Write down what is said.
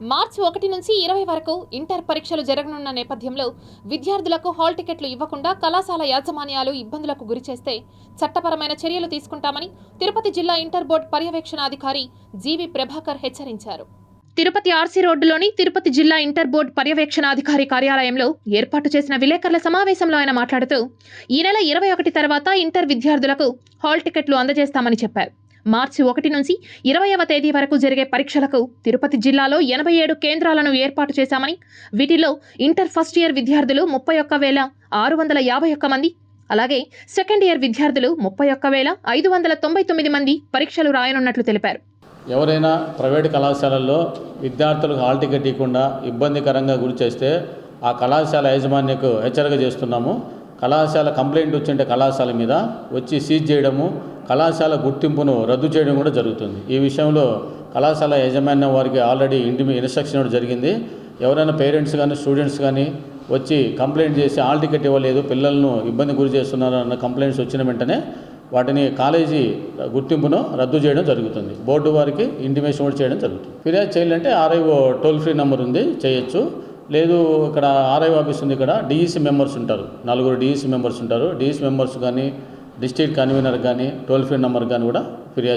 మార్చి ఒకటి నుంచి ఇరవై వరకు ఇంటర్ పరీక్షలు జరగనున్న నేపథ్యంలో విద్యార్థులకు హాల్ టికెట్లు ఇవ్వకుండా కళాశాల యాజమాన్యాలు ఇబ్బందులకు గురిచేస్తే చట్టపరమైన చర్యలు తీసుకుంటామని తిరుపతి జిల్లా ఇంటర్ బోర్డు పర్యవేక్షణాధికారి జీవి ప్రభాకర్ హెచ్చరించారు. తిరుపతి ఆర్సీ రోడ్డులోని తిరుపతి జిల్లా ఇంటర్ బోర్డు పర్యవేక్షణాధికారి కార్యాలయంలో ఏర్పాటు చేసిన విలేకరుల సమావేశంలో ఆయన మాట్లాడుతూ ఈ నెల ఇరవై ఒకటి తర్వాత ఇంటర్ విద్యార్థులకు హాల్ టికెట్లు అందజేస్తామని చెప్పారు. మార్చి ఒకటి నుంచి ఇరవైవ తేదీ వరకు జరిగే పరీక్షలకు తిరుపతి జిల్లాలో ఎనభై ఏడు కేంద్రాలను ఏర్పాటు చేశామని వీటిలో ఇంటర్ ఫస్ట్ ఇయర్ విద్యార్థులు ముప్పై ఒక్క వేల ఆరు వందల యాభై ఒక్క మంది అలాగే సెకండ్ ఇయర్ విద్యార్థులు ముప్పై ఒక్క వేల ఐదు వందల తొంభై తొమ్మిది మంది పరీక్షలు రాయనున్నట్లు తెలిపారు. ఎవరైనా ప్రైవేట్ కళాశాలల్లో విద్యార్థులకు హాల్ టికెట్ ఇవ్వకుండా ఇబ్బందికరంగా గురి చేస్తే ఆ కళాశాల యాజమాన్యకు హెచ్చరిక చేస్తున్నాము. కళాశాల కంప్లైంట్ వచ్చింటే కళాశాల మీద వచ్చి సీజ్ చేయడము కళాశాల గుర్తింపును రద్దు చేయడం కూడా జరుగుతుంది. ఈ విషయంలో కళాశాల యాజమాన్యం వారికి ఆల్రెడీ ఇంటి ఇన్స్ట్రక్షన్ కూడా జరిగింది. ఎవరైనా పేరెంట్స్ కానీ స్టూడెంట్స్ కానీ వచ్చి కంప్లైంట్ చేసి ఆల్ టికెట్ ఇవ్వలేదు పిల్లలను ఇబ్బంది గురి చేస్తున్నారు అన్న కంప్లైంట్స్ వచ్చిన వెంటనే వాటిని కాలేజీ గుర్తింపును రద్దు చేయడం జరుగుతుంది. బోర్డు వారికి ఇంటిమేషన్ కూడా చేయడం జరుగుతుంది. ఫిర్యాదు చేయాలంటే ఆర్ఐఓ టోల్ ఫ్రీ నెంబర్ ఉంది చేయొచ్చు. లేదు ఇక్కడ ఆర్ఐ ఆఫీస్ ఉంది ఇక్కడ. డిఈసి మెంబర్స్ ఉంటారు. నలుగురు డిఈసి మెంబర్స్ ఉంటారు. డిఈసి మెంబర్స్ కానీ డిస్ట్రిక్ట్ కన్వీనర్ కానీ టోల్ ఫ్రీ నెంబర్ కానీ కూడా